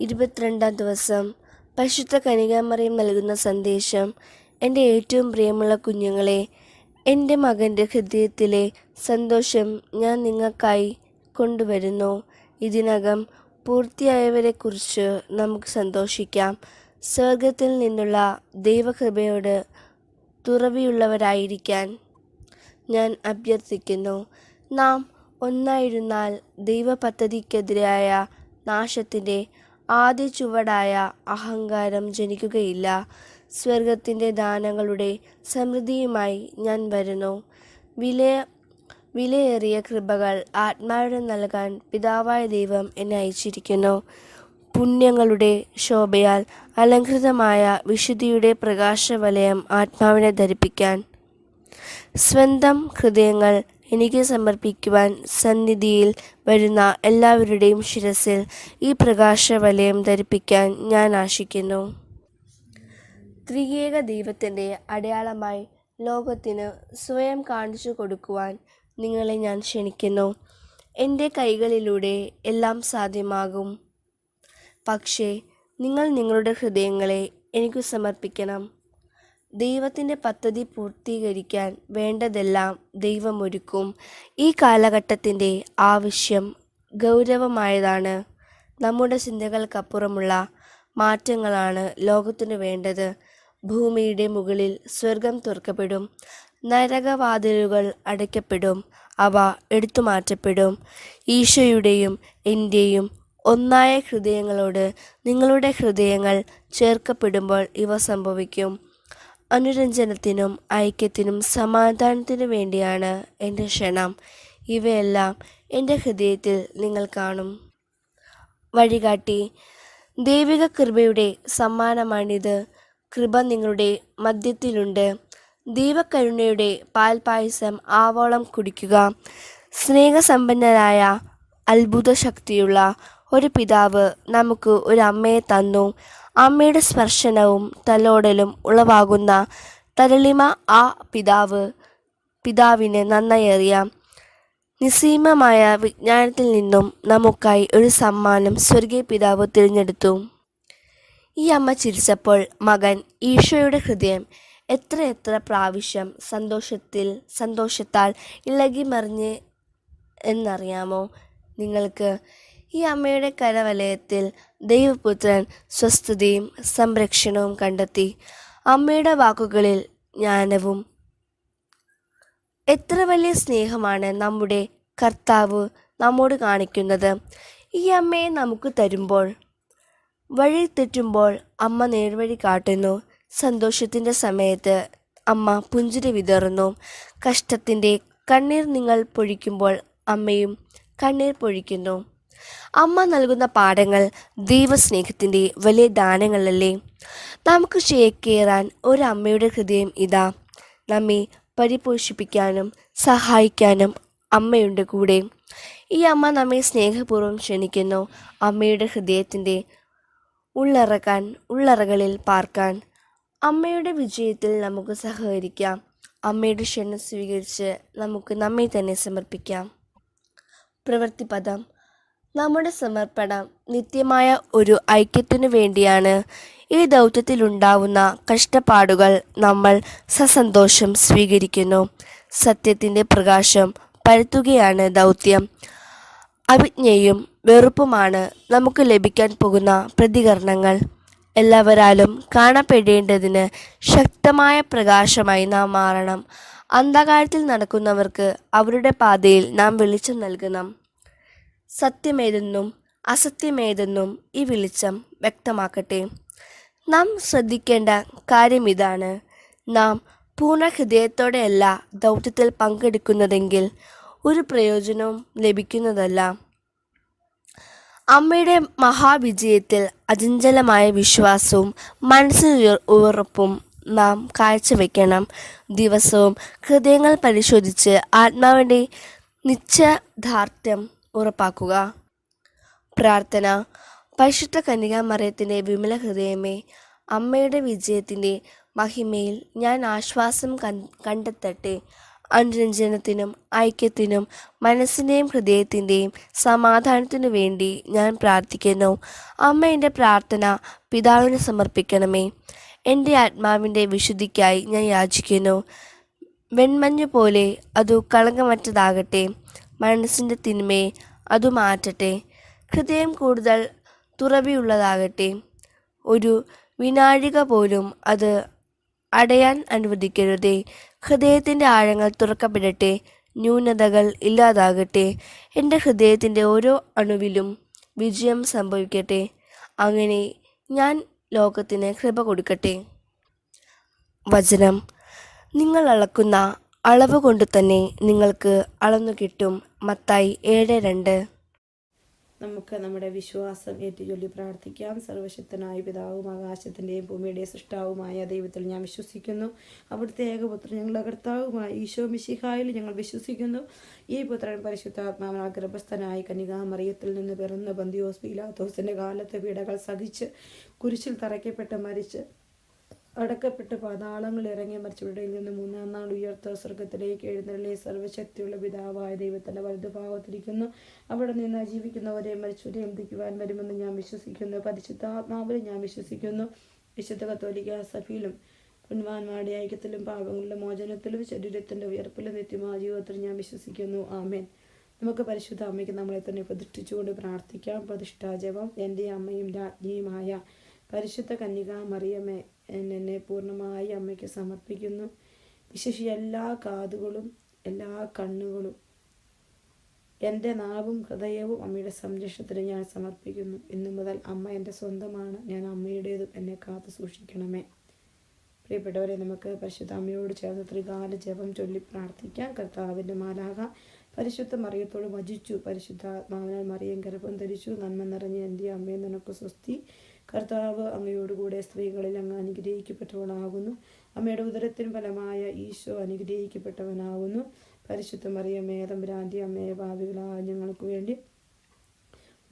ഇരുപത്തിരണ്ടാം ദിവസം പരിശുദ്ധ കനികാമറിയം നൽകുന്ന സന്ദേശം എന്റെ ഏറ്റവും പ്രിയമുള്ള കുഞ്ഞുങ്ങളെ എന്റെ മകന്റെ ഹൃദയത്തിലെ സന്തോഷം ഞാൻ നിങ്ങൾക്കായി കൊണ്ടുവരുന്നു. ഇതിനകം പൂർത്തിയായവരെക്കുറിച്ച് നമുക്ക് സന്തോഷിക്കാം. സ്വർഗത്തിൽ നിന്നുള്ള ദൈവകൃപയോട് തുറവിയുള്ളവരായിരിക്കാൻ ഞാൻ അഭ്യർത്ഥിക്കുന്നു. നാം ഒന്നായിരുന്നാൽ ദൈവപദ്ധതിക്കെതിരായ നാശത്തിന്റെ ആദ്യ ചുവടായ അഹങ്കാരം ജനിക്കുകയില്ല. സ്വർഗത്തിന്റെ ദാനങ്ങളുടെ സമൃദ്ധിയുമായി ഞാൻ വരുന്നു. വില വിലയേറിയ കൃപകൾ ആത്മാവിനെ നൽകാൻ പിതാവായ ദൈവം എന്നെ അയച്ചിരിക്കുന്നു. പുണ്യങ്ങളുടെ ശോഭയാൽ അലങ്കൃതമായ വിശുദ്ധിയുടെ പ്രകാശവലയം ആത്മാവിനെ ധരിപ്പിക്കാൻ. സ്വന്തം ഹൃദയങ്ങൾ എനിക്ക് സമർപ്പിക്കുവാൻ സന്നിധിയിൽ വരുന്ന എല്ലാവരുടെയും ശിരസിൽ ഈ പ്രകാശവലയം ധരിപ്പിക്കാൻ ഞാൻ ആശിക്കുന്നു. ത്രിയേക ദൈവത്തിന്റെ അടയാളമായി ലോകത്തിന് സ്വയം കാണിച്ചു കൊടുക്കുവാൻ നിങ്ങളെ ഞാൻ ക്ഷണിക്കുന്നു. എന്റെ കൈകളിലൂടെ എല്ലാം സാധ്യമാകും. പക്ഷേ നിങ്ങൾ നിങ്ങളുടെ ഹൃദയങ്ങളെ എനിക്ക് സമർപ്പിക്കണം. ദൈവത്തിന്റെ പദ്ധതി പൂർത്തീകരിക്കാൻ വേണ്ടതെല്ലാം ദൈവമൊരുക്കും. ഈ കാലഘട്ടത്തിന്റെ ആവശ്യം ഗൗരവമായതാണ്. നമ്മുടെ ചിന്തകൾക്കപ്പുറമുള്ള മാറ്റങ്ങളാണ് ലോകത്തിനു വേണ്ടത്. ഭൂമിയുടെ മുകളിൽ സ്വർഗം തുറക്കപ്പെടും. നരകവാതിലുകൾ അടയ്ക്കപ്പെടും. അവ എടുത്തു മാറ്റപ്പെടും ഈശോയുടെയും എന്റെയും ഒന്നായ ഹൃദയങ്ങളോട് നിങ്ങളുടെ ഹൃദയങ്ങൾ ചേർക്കപ്പെടുമ്പോൾ ഇവ സംഭവിക്കും. അനുരഞ്ജനത്തിനും ഐക്യത്തിനും സമാധാനത്തിനു വേണ്ടിയാണ് എന്റെ ക്ഷണം. ഇവയെല്ലാം എന്റെ ഹൃദയത്തിൽ നിങ്ങൾ കാണും. വഴികാട്ടി ദൈവിക കൃപയുടെ സമ്മാനമാണിത്. കൃപ നിങ്ങളുടെ മധ്യത്തിലുണ്ട്. ദൈവകരുണയുടെ പാൽപായസം ആവോളം കുടിക്കുക. സ്നേഹസമ്പന്നരായ അത്ഭുത ശക്തിയുള്ള ഒരു പിതാവ് നമുക്ക് ഒരു അമ്മയെ തന്നു. അമ്മയുടെ സ്പർശനവും തലോടലും ഉളവാകുന്ന തരളിമ ആ പിതാവ് പിതാവിന് നന്നായി അറിയാം നിസ്സീമമായ വിജ്ഞാനത്തിൽ നിന്നും നമുക്കായി ഒരു സമ്മാനം സ്വർഗീയ പിതാവ് തിരഞ്ഞെടുത്തു. ഈ അമ്മ ചിരിച്ചപ്പോൾ മകൻ ഈശോയുടെ ഹൃദയം എത്ര എത്ര പ്രാവശ്യം സന്തോഷത്തിൽ സന്തോഷത്താൽ ഇളകി മറിഞ്ഞ് എന്നറിയാമോ? നിങ്ങൾക്ക് ഈ അമ്മയുടെ കരവലയത്തിൽ ദൈവപുത്രൻ സ്വസ്ഥതയും സംരക്ഷണവും കണ്ടെത്തി. അമ്മയുടെ വാക്കുകളിൽ ജ്ഞാനവും എത്ര വലിയ സ്നേഹമാണ് നമ്മുടെ കർത്താവ് നമ്മോട് കാണിക്കുന്നത്. ഈ അമ്മയെ നമുക്ക് തരുമ്പോൾ വഴി തെറ്റുമ്പോൾ അമ്മ നേർവഴി കാട്ടുന്നു. സന്തോഷത്തിന്റെ സമയത്ത് അമ്മ പുഞ്ചിരി വിതറുന്നു. കഷ്ടത്തിന്റെ കണ്ണീർ നിങ്ങൾ പൊഴിക്കുമ്പോൾ അമ്മയും കണ്ണീർ പൊഴിക്കുന്നു. അമ്മ നൽകുന്ന പാഠങ്ങൾ ദൈവസ്നേഹത്തിന്റെ വലിയ ദാനങ്ങളല്ലേ? നമുക്ക് ചേക്കേറാൻ ഒരു അമ്മയുടെ ഹൃദയം ഇതാ. നമ്മെ പരിപോഷിപ്പിക്കാനും സഹായിക്കാനും അമ്മയുണ്ട് കൂടെ. ഈ അമ്മ നമ്മെ സ്നേഹപൂർവം ക്ഷണിക്കുന്നു. അമ്മയുടെ ഹൃദയത്തിന്റെ ഉള്ളറക്കാൻ ഉള്ളറകളിൽ പാർക്കാൻ അമ്മയുടെ വിജയത്തിൽ നമുക്ക് സഹകരിക്കാം. അമ്മയുടെ ക്ഷണം സ്വീകരിച്ച് നമുക്ക് നമ്മെ തന്നെ സമർപ്പിക്കാം. പ്രവൃത്തിപദം നമ്മുടെ സമർപ്പണം നിത്യമായ ഒരു ഐക്യത്തിനു വേണ്ടിയാണ്. ഈ ദൗത്യത്തിലുണ്ടാവുന്ന കഷ്ടപ്പാടുകൾ നമ്മൾ സസന്തോഷം സ്വീകരിക്കുന്നു. സത്യത്തിന്റെ പ്രകാശം പരത്തുകയാണ് ദൗത്യം. അവിജ്ഞയും വെറുപ്പുമാണ് നമുക്ക് ലഭിക്കാൻ പോകുന്ന പ്രതികരണങ്ങൾ. എല്ലാവരാലും കാണപ്പെടേണ്ടതിന് ശക്തമായ പ്രകാശമായി നാം മാറണം. അന്ധകാരത്തിൽ നടക്കുന്നവർക്ക് അവരുടെ പാതയിൽ നാം വെളിച്ചം നൽകണം. സത്യമേതെന്നും അസത്യമേതെന്നും ഈ വെളിച്ചം വ്യക്തമാക്കട്ടെ. നാം ശ്രദ്ധിക്കേണ്ട കാര്യം ഇതാണ്. നാം പൂർണ ഹൃദയത്തോടെയല്ല ദൗത്യത്തിൽ പങ്കെടുക്കുന്നതെങ്കിൽ ഒരു പ്രയോജനവും ലഭിക്കുന്നതല്ല. അമ്മയുടെ മഹാവിജയത്തിൽ അചഞ്ചലമായ വിശ്വാസവും മനസ്സിന് ഉറപ്പും നാം കാഴ്ചവെക്കണം. ദിവസവും ഹൃദയങ്ങൾ പരിശോധിച്ച് ആത്മാവിന്റെ നിശ്ചയദാർഢ്യം ഉറപ്പാക്കുക. പ്രാർത്ഥന. പരിശുദ്ധ കന്യകാമറിയത്തിന്റെ വിമല ഹൃദയമേ അമ്മയുടെ വിജയത്തിന്റെ മഹിമയിൽ ഞാൻ ആശ്വാസം കണ്ടെത്തട്ടെ. അനുരഞ്ജനത്തിനും ഐക്യത്തിനും മനസ്സിന്റെയും ഹൃദയത്തിന്റെയും സമാധാനത്തിനു വേണ്ടി ഞാൻ പ്രാർത്ഥിക്കുന്നു. അമ്മ എന്റെ പ്രാർത്ഥന പിതാവിന് സമർപ്പിക്കണമേ. എന്റെ ആത്മാവിന്റെ വിശുദ്ധിക്കായി ഞാൻ യാചിക്കുന്നു. വെൺമഞ്ഞു പോലെ അതു കളങ്കമറ്റതാകട്ടെ. മനസ്സിന്റെ തിന്മയെ അതു മാറ്റട്ടെ. ഹൃദയം കൂടുതൽ തുറവിയുള്ളതാകട്ടെ. ഒരു വിനാഴിക പോലും അത് അടയാൻ അനുവദിക്കരുതേ. ഹൃദയത്തിന്റെ ആഴങ്ങൾ തുറക്കപ്പെടട്ടെ. ന്യൂനതകൾ ഇല്ലാതാകട്ടെ. എന്റെ ഹൃദയത്തിന്റെ ഓരോ അണുവിലും വിജയം സംഭവിക്കട്ടെ. അങ്ങനെ ഞാൻ ലോകത്തിന് കൃപ കൊടുക്കട്ടെ. വചനം. നിങ്ങൾ അളക്കുന്ന അളവ് കൊണ്ട് തന്നെ നിങ്ങൾക്ക് അളന്നു കിട്ടും. മത്തായി ഏഴ് രണ്ട്. നമുക്ക് നമ്മുടെ വിശ്വാസം ഏറ്റുചൊല്ലി പ്രാർത്ഥിക്കാം. സർവശക്തനായ പിതാവും ആകാശത്തിന്റെയും ഭൂമിയുടെയും സൃഷ്ടാവുമായ ദൈവത്തിൽ ഞാൻ വിശ്വസിക്കുന്നു. അവിടുത്തെ ഏകപുത്രൻ ഞങ്ങളുടെ കർത്താവുമായ ഈശോ മിശിഹായിൽ ഞങ്ങൾ വിശ്വസിക്കുന്നു. ഈ പുത്രൻ പരിശുദ്ധാത്മാവിനാൽ ഗർഭസ്ഥനായി കനികാമറിയത്തിൽ നിന്ന് പിറന്ന ബന്ധിയോസ് പീലാത്തോസിന്റെ കാലത്തെ പീഡകൾ സഹിച്ച് കുരിശിൽ തറയ്ക്കപ്പെട്ട് മരിച്ച് അടക്കപ്പെട്ട് പാതാളങ്ങൾ ഇറങ്ങി മരിച്ചവരുടെ നിന്ന് മൂന്നാം നാൾ ഉയർത്ത സ്വർഗത്തിലേക്ക് എഴുന്നള്ളി സർവശക്തിയുള്ള പിതാവായ ദൈവത്തിന്റെ വലതുഭാഗത്തിരിക്കുന്നു. അവിടെ നിന്ന് ജീവിക്കുന്നവരെ മരിച്ചവരെയും എന്തിക്കുവാൻ വരുമെന്ന് ഞാൻ വിശ്വസിക്കുന്നു. പരിശുദ്ധാത്മാവിൽ ഞാൻ വിശ്വസിക്കുന്നു. വിശുദ്ധ കത്തോലിക്ക സഭയിലും പുണ്വാന്മാരുടെ ഐക്യത്തിലും പാപങ്ങളുടെ മോചനത്തിലും ശരീരത്തിന്റെ ഉയർപ്പിലും നിത്യമായ ജീവിതത്തിൽ ഞാൻ വിശ്വസിക്കുന്നു. ആമേൻ. നമുക്ക് പരിശുദ്ധ അമ്മയ്ക്ക് നമ്മളെ തന്നെ പ്രതിഷ്ഠിച്ചുകൊണ്ട് പ്രാർത്ഥിക്കാം. പ്രതിഷ്ഠാജപം എന്റെ അമ്മയും രാജ്ഞിയുമായ പരിശുദ്ധ കന്യക മറിയമ്മേ എന്നെ പൂർണമായി അമ്മയ്ക്ക് സമർപ്പിക്കുന്നു. വിശേഷി എല്ലാ കാതുകളും എല്ലാ കണ്ണുകളും എന്റെ നാവും ഹൃദയവും അമ്മയുടെ സംരക്ഷണത്തിന് ഞാൻ സമർപ്പിക്കുന്നു. ഇന്നു മുതൽ അമ്മ എന്റെ സ്വന്തമാണ്. ഞാൻ അമ്മയുടേതും എന്നെ കാത്തു സൂക്ഷിക്കണമേ. പ്രിയപ്പെട്ടവരെ നമുക്ക് പരിശുദ്ധ അമ്മയോട് ചേർന്ന് ത്രികാല ജപം ചൊല്ലി പ്രാർത്ഥിക്കാം. കർത്താവിന്റെ മാലാക പരിശുദ്ധ മറിയത്തോട് വചിച്ചു. പരിശുദ്ധാത്മാവിനാൽ മറിയം ഗർഭം ധരിച്ചു. നന്മ നിറഞ്ഞ എന്റെ അമ്മയെ നിനക്ക് സ്വസ്തി. കർത്താവ് അങ്ങയോടുകൂടെ സ്ത്രീകളിൽ അങ്ങ് അനുഗ്രഹിക്കപ്പെട്ടവളാകുന്നു. അമ്മയുടെ ഉദരത്തിന് ഫലമായ ഈശോ അനുഗ്രഹിക്കപ്പെട്ടവനാകുന്നു. പരിശുദ്ധ മറിയമേ തമ്പുരാന്റെ അമ്മയെ ഭാവികളായ ഞങ്ങൾക്ക് വേണ്ടി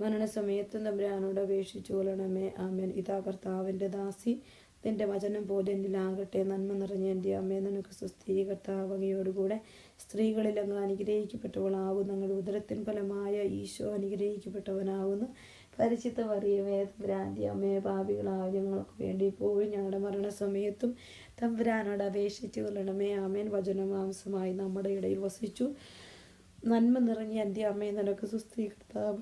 മരണസമയത്ത് തമ്പുരാനോട് അപേക്ഷിച്ചു കൊള്ളണമേ. ആമേൻ. ഇതാ കർത്താവിന്റെ ദാസി. നിന്റെ വചനം പോലെ എന്നിലാകട്ടെ. നന്മ നിറഞ്ഞ എന്റെ അമ്മേ നിനക്ക് സുസ്ഥീ കർത്താവകയോടുകൂടെ സ്ത്രീകളിൽ അങ്ങ് അനുഗ്രഹിക്കപ്പെട്ടവളാകുന്നു. ഞങ്ങളുടെ ഉദരത്തിൻ ഫലമായ ഈശോ അനുഗ്രഹിക്കപ്പെട്ടവനാകുന്നു. പരിചിത്ത മറിയമേ തമ്പുരാന്റെ അമ്മയെ പാപികളായ ഞങ്ങൾക്ക് വേണ്ടി പോയി ഞങ്ങളുടെ മരണസമയത്തും തമ്പുരാനോട് അപേക്ഷിച്ചു കൊള്ളണമേ. ആമേൻ. വചനമാംസമായി നമ്മുടെ ഇടയിൽ വസിച്ചു. നന്മ നിറഞ്ഞ എന്റെ അമ്മയെ നിനക്ക് സുസ്ഥീകർത്താവ്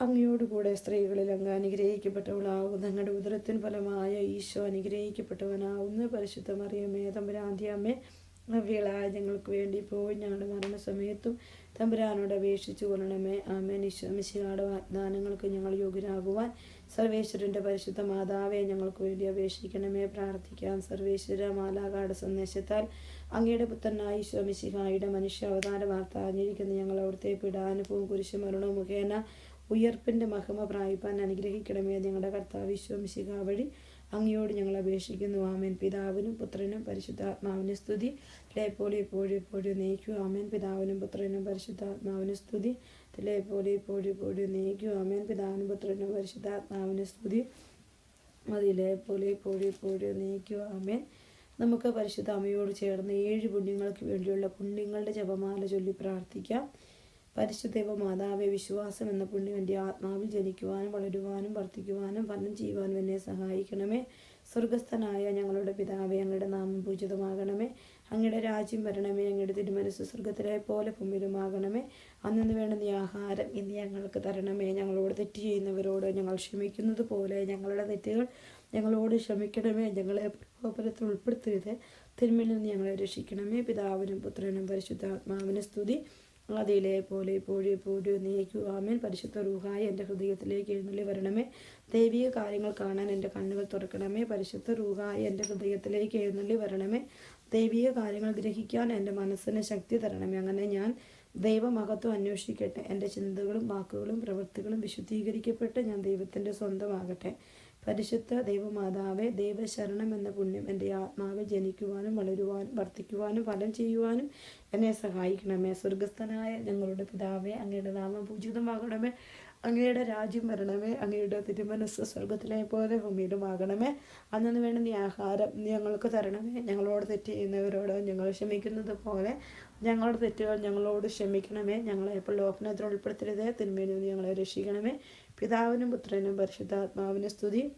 അങ്ങയോടുകൂടെ സ്ത്രീകളിൽ അങ്ങ് അനുഗ്രഹിക്കപ്പെട്ടവളാകും ഞങ്ങളുടെ ഉദരത്തിന് ഫലമായ ഈശോ അനുഗ്രഹിക്കപ്പെട്ടവനാവുന്ന പരിശുദ്ധ മറിയമേ തമ്പുരാന്റെ അമ്മേ അവ്യകളായ ഞങ്ങൾക്ക് വേണ്ടി പോയി ഞങ്ങളുടെ മരണസമയത്തും തമ്പുരാനോട് അപേക്ഷിച്ചു കൊള്ളണമേ. ആമേൻ. ഈശ്വമിശിയുടെ വാഗ്ദാനങ്ങൾക്ക് ഞങ്ങൾ യോഗ്യരാകുവാൻ സർവേശ്വരന്റെ പരിശുദ്ധ മാതാവെ ഞങ്ങൾക്ക് വേണ്ടി അപേക്ഷിക്കണമേ. പ്രാർത്ഥിക്കാം. സർവേശ്വര മാലാകാട് സന്ദേശത്താൽ അങ്ങയുടെ പുത്രനായ ഈശ്വമിശിഹായുടെ മനുഷ്യ അവതാര വാർത്ത അറിഞ്ഞിരിക്കുന്ന ഞങ്ങൾ അവിടുത്തെ പിടാനുഭവം കുരിശു മരണവും മുഖേന ഉയർപ്പിന്റെ മഹിമ പ്രായിപ്പാൻ അനുഗ്രഹിക്കണമേ. ഞങ്ങളുടെ കർത്താവ് ഈശ്വമിശിഹ വഴി അങ്ങയോട് ഞങ്ങൾ അപേക്ഷിക്കുന്നു. ആമേൻ. പിതാവിനും പുത്രനും പരിശുദ്ധാത്മാവിനും സ്തുതി. പോലെ ഇപ്പോഴും ഇപ്പോഴും നയിക്കൂ ആമേൻ. പിതാവിനും പുത്രനും പരിശുദ്ധാത്മാവിനും സ്തുതി. പോലെ ഇപ്പോഴും ഇപ്പോഴും നയിക്കൂ ആമേൻ. പിതാവിനും പുത്രനും പരിശുദ്ധാത്മാവിനും സ്തുതി. അതിലെ പോലെ ഇപ്പോഴും എപ്പോഴും നയിക്കൂ ആമേൻ. നമുക്ക് പരിശുദ്ധ അമ്മയോട് ചേർന്ന് ഏഴ് പുണ്യങ്ങൾക്ക് വേണ്ടിയുള്ള പുണ്യങ്ങളുടെ ജപമാല ചൊല്ലി പ്രാർത്ഥിക്കാം. പരിശുദ്ധ മാതാവെ വിശ്വാസം എന്ന പുണ്യം എന്റെ ആത്മാവിൽ ജനിക്കുവാനും വളരുവാനും വർദ്ധിക്കുവാനും ഫലം ചെയ്യുവാനും എന്നെ സഹായിക്കണമേ. സ്വർഗസ്ഥനായ ഞങ്ങളുടെ പിതാവെ അങ്ങയുടെ നാമം പൂജിതമാകണമേ. അങ്ങയുടെ രാജ്യം വരണമേ. അങ്ങയുടെ തിരുമനസ് സ്വർഗത്തിലെ പോലെ ഭൂമിയിലുമാകണമേ അന്നു വേണ്ട നീ ആഹാരം ഇന്ന് ഞങ്ങൾക്ക് തരണമേ. ഞങ്ങളോട് തെറ്റ് ചെയ്യുന്നവരോട് ഞങ്ങൾ ക്ഷമിക്കുന്നത് പോലെ ഞങ്ങളുടെ തെറ്റുകൾ ഞങ്ങളോട് ക്ഷമിക്കണമേ. ഞങ്ങളെ പ്രകോപനത്തിൽ ഉൾപ്പെടുത്തരുത്. തിന്മയിൽ നിന്ന് ഞങ്ങളെ രക്ഷിക്കണമേ. പിതാവിനും പുത്രനും പരിശുദ്ധാത്മാവിനും സ്തുതി. അതിലെ പോലെ ഇപ്പോഴും എപ്പോഴും നീക്കൂ ആമേൻ. പരിശുദ്ധ റൂഹായി എന്റെ ഹൃദയത്തിലേക്ക് എഴുന്നള്ളി വരണമേ. ദൈവിക കാര്യങ്ങൾ കാണാൻ എന്റെ കണ്ണുകൾ തുറക്കണമേ. പരിശുദ്ധ റൂഹായി എന്റെ ഹൃദയത്തിലേക്ക് എഴുന്നള്ളി വരണമേ. ദൈവിക കാര്യങ്ങൾ ഗ്രഹിക്കാൻ എന്റെ മനസ്സിന് ശക്തി തരണമേ. അങ്ങനെ ഞാൻ ദൈവമഹത്വം അന്വേഷിക്കട്ടെ. എന്റെ ചിന്തകളും വാക്കുകളും പ്രവൃത്തികളും വിശുദ്ധീകരിക്കപ്പെട്ട് ഞാൻ ദൈവത്തിന്റെ സ്വന്തമാകട്ടെ. പരിശുദ്ധ ദൈവമാതാവെ ദൈവശരണം എന്ന പുണ്യം എന്റെ ആത്മാവിൽ ജനിക്കുവാനും വളരുവാനും വർദ്ധിക്കുവാനും ഫലം ചെയ്യുവാനും എന്നെ സഹായിക്കണമേ. സ്വർഗസ്ഥനായ ഞങ്ങളുടെ പിതാവേ അങ്ങയുടെ നാമം പൂജിതമാകണമേ. അങ്ങയുടെ രാജ്യം വരണമേ. അങ്ങയുടെ തിരുമനസ് സ്വർഗത്തിലെ പോലെ ഭൂമിയിലുമാകണമേ. അന്നു വേണ്ട നീ ആഹാരം ഞങ്ങൾക്ക് തരണമേ. ഞങ്ങളോട് തെറ്റ് ചെയ്യുന്നവരോട് ഞങ്ങൾ ക്ഷമിക്കുന്നത് പോലെ ഞങ്ങളുടെ തെറ്റുകൾ ഞങ്ങളോട് ക്ഷമിക്കണമേ. ഞങ്ങളെ ഇപ്പോൾ ഉൾപ്പെടുത്തരുതേ. തിന്മയിൽ ഞങ്ങളെ രക്ഷിക്കണമേ. പിതാവിനും പുത്രനും പരിശുദ്ധാത്മാവിന് സ്തുതി.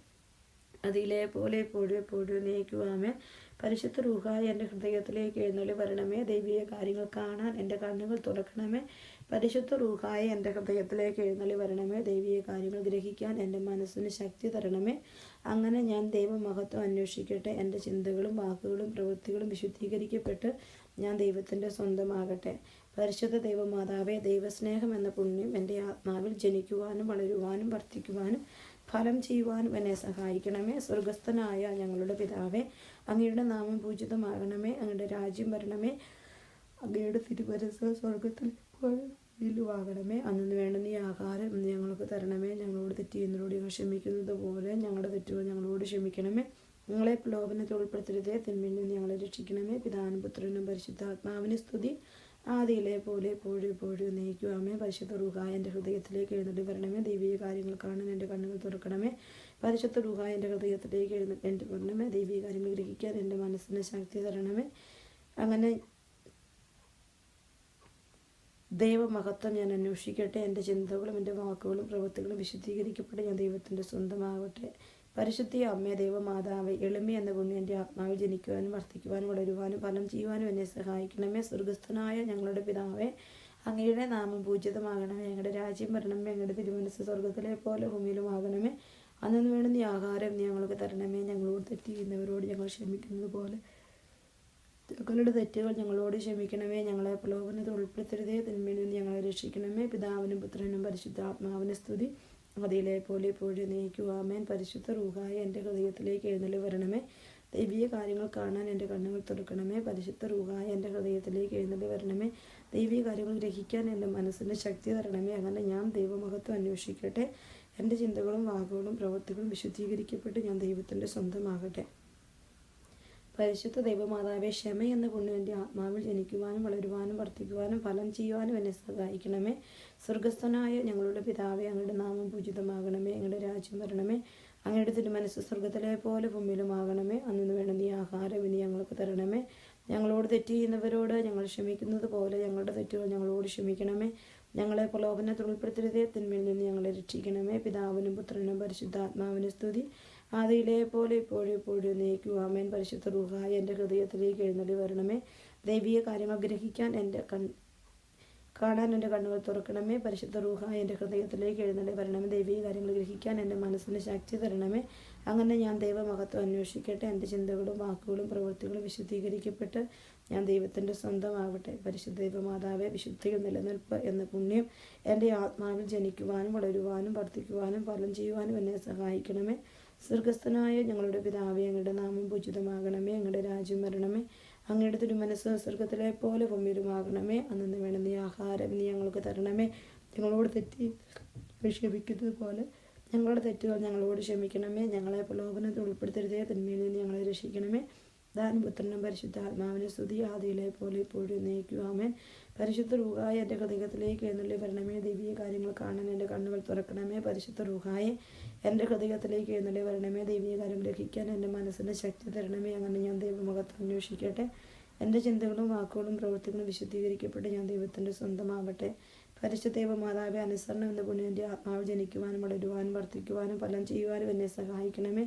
അതിലെ പോലെ എപ്പോഴും എപ്പോഴും നയിക്കുവാമേ പരിശുദ്ധ റൂഹായി എന്റെ ഹൃദയത്തിലേക്ക് എഴുന്നള്ളി വരണമേ. ദൈവീയ കാര്യങ്ങൾ കാണാൻ എന്റെ കണ്ണുകൾ തുറക്കണമേ. പരിശുദ്ധ റൂഹായി എന്റെ ഹൃദയത്തിലേക്ക് എഴുന്നള്ളി വരണമേ. ദൈവീയ കാര്യങ്ങൾ ഗ്രഹിക്കാൻ എന്റെ മനസ്സിന് ശക്തി തരണമേ. അങ്ങനെ ഞാൻ ദൈവമഹത്വം അന്വേഷിക്കട്ടെ. എന്റെ ചിന്തകളും വാക്കുകളും പ്രവൃത്തികളും വിശുദ്ധീകരിക്കപ്പെട്ട് ഞാൻ ദൈവത്തിന്റെ സ്വന്തമാകട്ടെ. പരിശുദ്ധ ദൈവമാതാവേ ദൈവസ്നേഹം എന്ന പുണ്യം എന്റെ ആത്മാവിൽ ജനിക്കുവാനും വളരുവാനും വർദ്ധിക്കുവാനും ഫലം ചെയ്യുവാനും എന്നെ സഹായിക്കണമേ. സ്വർഗസ്ഥനായ ഞങ്ങളുടെ പിതാവേ അങ്ങയുടെ നാമം പൂജിതമാകണമേ. അങ്ങയുടെ രാജ്യം വരണമേ. അങ്ങയുടെ തിരുവരസ സ്വർഗത്തിൽ ിലുവാകണമേ അന്നു വേണ്ട നീ ആഹാരം ഞങ്ങൾക്ക് തരണമേ. ഞങ്ങളോട് തെറ്റ് ഞങ്ങൾ ക്ഷമിക്കുന്നത് പോലെ ഞങ്ങളുടെ തെറ്റുകൾ ഞങ്ങളോട് ക്ഷമിക്കണമേ. ഞങ്ങളെ പ്രലോഭനത്തിൽ ഉൾപ്പെടുത്തരുതേ. തിന്മയിൽ നിന്ന് ഞങ്ങളെ രക്ഷിക്കണമേ. പിതാനും പുത്രനും പരിശുദ്ധാത്മാവിന് സ്തുതി. ആദിയിലെ പോലെ എപ്പോഴും എപ്പോഴും നയിക്കുവാമേ പരിശുദ്ധ റുഹ എന്റെ ഹൃദയത്തിലേക്ക് എഴുന്നള്ളി വരണമേ. ദൈവീയ കാര്യങ്ങൾ കാണാൻ എന്റെ കണ്ണുകൾ തുറക്കണമേ. പരിശുദ്ധ റുഹ എന്റെ ഹൃദയത്തിലേക്ക് എഴുന്നള്ളി എന്റെ വരണമേ. ദൈവീയ കാര്യങ്ങൾ ഗ്രഹിക്കാൻ എന്റെ മനസ്സിന് ശക്തി തരണമേ. അങ്ങനെ ദൈവമഹത്വം ഞാൻ അന്വേഷിക്കട്ടെ. എന്റെ ചിന്തകളും എന്റെ വാക്കുകളും പ്രവൃത്തികളും വിശുദ്ധീകരിക്കപ്പെട്ട് ഞാൻ ദൈവത്തിന്റെ സ്വന്തമാവട്ടെ. പരിശുദ്ധി അമ്മ ദൈവമാതാവ് എന്ന പുണ്യം എന്റെ ആത്മാവിൽ ജനിക്കുവാനും വർദ്ധിക്കുവാനും വളരുവാനും ഫലം ചെയ്യുവാനും എന്നെ സഹായിക്കണമേ. സ്വർഗസ്ഥനായ ഞങ്ങളുടെ പിതാവേ അങ്ങയുടെ നാമം പൂജിതമാകണമേ. ഞങ്ങളുടെ രാജ്യം വരണമേ. ഞങ്ങളുടെ തിരുമനസ് സ്വർഗത്തിലെ പോലെ ഭൂമിയിലും ആകണമേ അന്നു വേണ്ടുന്ന ആഹാരം ഞങ്ങൾക്ക് തരണമേ. ഞങ്ങളോട് തെറ്റ് ചെയ്യുന്നവരോട് ഞങ്ങൾ ക്ഷമിക്കുന്നത് പോലെ. ഞങ്ങളുടെ തെറ്റുകൾ ഞങ്ങളോട് ക്ഷമിക്കണമേ. ഞങ്ങളെ പ്രലോഭനത്തിൽ ഉൾപ്പെടുത്തരുതേ. തിന്മയിൽ നിന്ന് ഞങ്ങളെ രക്ഷിക്കണമേ. പിതാവിനും പുത്രനും പരിശുദ്ധാത്മാവിന് സ്തുതി. അതിലെ പോലെ നീക്കു. ആമേൻ. പരിശുദ്ധ റൂഹായ എന്റെ ഹൃദയത്തിലേക്ക് എഴുന്നള്ളി വരണമേ. ദൈവീയ കാര്യങ്ങൾ കാണാൻ എന്റെ കണ്ണുകൾ തുറക്കണമേ. പരിശുദ്ധ റൂഹായ എന്റെ ഹൃദയത്തിലേക്ക് എഴുന്നള്ളി വരണമേ. ദൈവീയ കാര്യങ്ങൾ ഗ്രഹിക്കാൻ എന്റെ മനസ്സിന് ശക്തി തരണമേ. അങ്ങനെ ഞാൻ ദൈവമഹത്വം അന്വേഷിക്കട്ടെ. എന്റെ ചിന്തകളും വാക്കുകളും പ്രവൃത്തികളും വിശുദ്ധീകരിക്കപ്പെട്ട് ഞാൻ ദൈവത്തിന്റെ സ്വന്തമാകട്ടെ. പരിശുദ്ധ ദൈവമാതാവെ ക്ഷമ എന്ന പുണ്യം എന്റെ ആത്മാവിൽ ജനിക്കുവാനും വളരുവാനും വർദ്ധിക്കുവാനും ഫലം ചെയ്യുവാനും എന്നെ സഹായിക്കണമേ. സ്വർഗസ്ഥനായ ഞങ്ങളുടെ പിതാവെ അങ്ങയുടെ നാമം പൂജിതമാകണമേ. അങ്ങയുടെ രാജ്യം വരണമേ. അങ്ങയുടെ തിരുമനസ് സ്വർഗത്തിലെ പോലെ ഭൂമിയിലുമാകണമേ. അന്നു വേണം നീ ആഹാരം ഇനി ഞങ്ങൾക്ക് തരണമേ. ഞങ്ങളോട് തെറ്റ് ചെയ്യുന്നവരോട് ഞങ്ങൾ ക്ഷമിക്കുന്നത് പോലെ ഞങ്ങളുടെ തെറ്റുകൾ ഞങ്ങളോട് ക്ഷമിക്കണമേ. ഞങ്ങളെ പ്രലോഭനത്തിൽ ഉൾപ്പെടുത്തരുതേ. തിന്മയിൽ നിന്ന് ഞങ്ങളെ രക്ഷിക്കണമേ. പിതാവിനും പുത്രനും പരിശുദ്ധാത്മാവിനും സ്തുതി. ആദിയിലെ പോലെ ഇപ്പോഴും നീക്കും ആമേൻ. പരിശുദ്ധ റുഹായി എന്റെ ഹൃദയത്തിലേക്ക് എഴുന്നള്ളി വരണമേ. ദൈവീയ കാര്യം ആഗ്രഹിക്കാൻ എന്റെ കൺ കാണാൻ എന്റെ കണ്ണുകൾ തുറക്കണമേ. പരിശുദ്ധ റുഹായി എന്റെ ഹൃദയത്തിലേക്ക് എഴുന്നള്ളി വരണമേ. ദൈവീയ കാര്യങ്ങൾ ഗ്രഹിക്കാൻ എന്റെ മനസ്സിന് ശക്തി തരണമേ. അങ്ങനെ ഞാൻ ദൈവമഹത്വം അന്വേഷിക്കട്ടെ. എന്റെ ചിന്തകളും വാക്കുകളും പ്രവൃത്തികളും വിശുദ്ധീകരിക്കപ്പെട്ട് ഞാൻ ദൈവത്തിന്റെ സ്വന്തമാവട്ടെ. പരിശുദ്ധ ദൈവമാതാവെ വിശുദ്ധിയിൽ നിലനിൽപ്പ് എന്ന പുണ്യം എന്റെ ആത്മാവിൽ ജനിക്കുവാനും വളരുവാനും വർദ്ധിക്കുവാനും ഫലം ചെയ്യുവാനും എന്നെ സഹായിക്കണമേ. സ്വർഗസ്ഥനായ ഞങ്ങളുടെ പിതാവേ അങ്ങയുടെ നാമം പൂജിതമാകണമേ അങ്ങയുടെ രാജ്യം വരണമേ. അങ്ങയുടെ തിരുമനസ് സ്വർഗത്തിലെ പോലെ ഭൂമിയിലുമാകണമേ അന്നു വേണം നീ ആഹാരം നീ ഞങ്ങൾക്ക് തരണമേ. ഞങ്ങളോട് തെറ്റി ക്ഷമിക്കുന്നത് പോലെ ഞങ്ങളുടെ തെറ്റുകൾ ഞങ്ങളോട് ക്ഷമിക്കണമേ. ഞങ്ങളെ പ്രലോഭനത്തിൽ ഉൾപ്പെടുത്തരുതേ. തിന്മയിൽ നിന്ന് ഞങ്ങളെ രക്ഷിക്കണമേ. ദാൻ പുത്രനും പരിശുദ്ധാത്മാവിനെ സ്തുതി. ആദിയിലെ പോലെ ഇപ്പോഴും നയിക്കുവാമേൻ പരിശുദ്ധ റൂഹായ എന്റെ ഹൃദയത്തിലേക്ക് എഴുന്നള്ളി വരണമേ. ദൈവീയ കാര്യങ്ങൾ കാണാൻ എന്റെ കണ്ണുകൾ തുറക്കണമേ. പരിശുദ്ധ റൂഹായ എന്റെ ഹൃദയത്തിലേക്ക് എഴുന്നള്ളി വരണമേ. ദൈവീയ കാര്യം ഗ്രഹിക്കാൻ എന്റെ മനസ്സിന്റെ ശക്തി തരണമേ. അങ്ങനെ ഞാൻ ദൈവമുഖത്ത് അന്വേഷിക്കട്ടെ. എന്റെ ചിന്തകളും വാക്കുകളും പ്രവൃത്തികളും വിശുദ്ധീകരിക്കപ്പെട്ട് ഞാൻ ദൈവത്തിന്റെ സ്വന്തമാവട്ടെ. പരിശുദ്ധ ദൈവമാതാവെ അനുസരണം എന്ന പുണ്യന്റെ ആത്മാവ് ജനിക്കുവാനും വളരുവാനും വർദ്ധിക്കുവാനും ഫലം ചെയ്യുവാനും എന്നെ സഹായിക്കണമേ.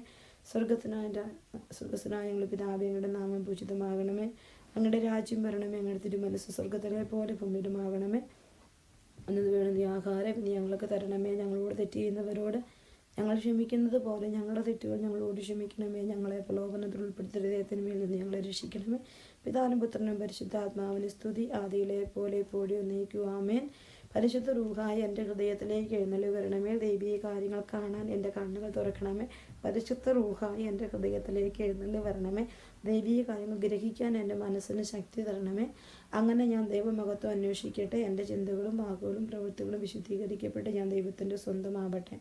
സ്വർഗത്തിനായ പിതാവേ ഞങ്ങളുടെ നാമം പൂജിതമാകണമേ. അങ്ങയുടെ രാജ്യം വരണമേ അങ്ങയുടെ തിരുമനസ് സ്വർഗത്തിലെ പോലെ ഭൂമിയിലുമാകണമേ അന്നത് വേണം നീ ആഹാരം നീ ഞങ്ങൾക്ക് തരണമേ. ഞങ്ങളോട് തെറ്റ് ചെയ്യുന്നവരോട് ഞങ്ങൾ ക്ഷമിക്കുന്നത് പോലെ ഞങ്ങളുടെ തെറ്റുകൾ ഞങ്ങളോട് ക്ഷമിക്കണമേ. ഞങ്ങളെ പ്രലോഭനത്തിൽ ഉൾപ്പെടുത്തരുതേ തിന്മയിൽ നിന്ന് ഞങ്ങളെ രക്ഷിക്കണമേ. പിതാനും പുത്രനും പരിശുദ്ധാത്മാവിന് സ്തുതി. ആദിയിലെ പോലെ പോടി നയിക്കുവാമേൻ പരിശുദ്ധ റൂഹായി എന്റെ ഹൃദയത്തിലേക്ക് എഴുന്നള്ളി വരണമേ. ദൈവീയ കാര്യങ്ങൾ കാണാൻ എന്റെ കണ്ണുകൾ തുറക്കണമേ. പരിശുദ്ധ റൂഹായി എന്റെ ഹൃദയത്തിലേക്ക് എഴുന്നള്ളി വരണമേ. ദൈവീയ കാര്യങ്ങൾ ഗ്രഹിക്കാൻ എന്റെ മനസ്സിന് ശക്തി തരണമേ. അങ്ങനെ ഞാൻ ദൈവമഹത്വം അന്വേഷിക്കട്ടെ. എന്റെ ചിന്തകളും വാക്കുകളും പ്രവൃത്തികളും വിശുദ്ധീകരിക്കപ്പെട്ട് ഞാൻ ദൈവത്തിന്റെ സ്വന്തമാവട്ടെ.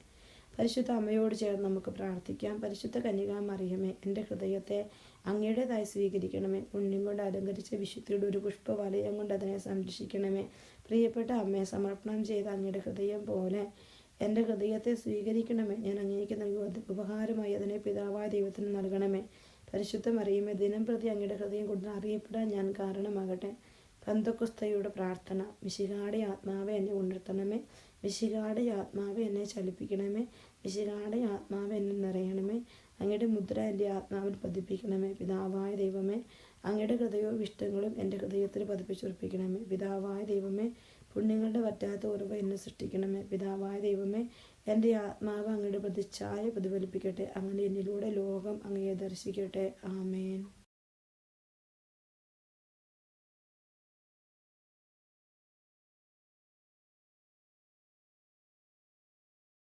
പരിശുദ്ധ അമ്മയോട് ചേർന്ന് നമുക്ക് പ്രാർത്ഥിക്കാം. പരിശുദ്ധ കന്യക മറിയമേ എന്റെ ഹൃദയത്തെ അങ്ങയുടേതായി സ്വീകരിക്കണമേ. പുണ്യം കൊണ്ട് അലങ്കരിച്ച വിശുദ്ധിയുടെ ഒരു പുഷ്പവലയം കൊണ്ട് അതിനെ സംരക്ഷിക്കണമേ. പ്രിയപ്പെട്ട അമ്മയെ സമർപ്പണം ചെയ്ത അങ്ങയുടെ ഹൃദയം പോലെ എന്റെ ഹൃദയത്തെ സ്വീകരിക്കണമേ. ഞാൻ അങ്ങേക്ക് നൽകുക ഉപഹാരമായി അതിനെ പിതാവായ ദൈവത്തിന് നൽകണമേ. പരിശുദ്ധം മറിയുമേ ദിനം പ്രതി അങ്ങയുടെ ഹൃദയം കൊണ്ട് അറിയപ്പെടാൻ ഞാൻ കാരണമാകട്ടെ. പന്തക്കുസ്തയുടെ പ്രാർത്ഥന. വിശികാടെ ആത്മാവെ എന്നെ ഉണർത്തണമേ. വിശികാടെ ആത്മാവെ എന്നെ ചലിപ്പിക്കണമേ. വിശികാടെ ആത്മാവെ എന്നെ നിറയണമേ. അങ്ങയുടെ മുദ്ര എന്റെ ആത്മാവിൽ പതിപ്പിക്കണമേ. പിതാവായ ദൈവമേ അങ്ങയുടെ ഹൃദയവും ഇഷ്ടങ്ങളും എന്റെ ഹൃദയത്തിൽ പതിപ്പിച്ചുറപ്പിക്കണമേ. പിതാവായ ദൈവമേ പുണ്യങ്ങളുടെ പറ്റാത്ത ഉറവ് എന്നെ സൃഷ്ടിക്കണമേ. പിതാവായ ദൈവമേ എന്റെ ആത്മാവ് അങ്ങയുടെ പ്രതിച്ഛായ പ്രതിഫലിപ്പിക്കട്ടെ. അങ്ങനെ എന്നിലൂടെ ലോകം അങ്ങയെ ദർശിക്കട്ടെ. ആമേൻ.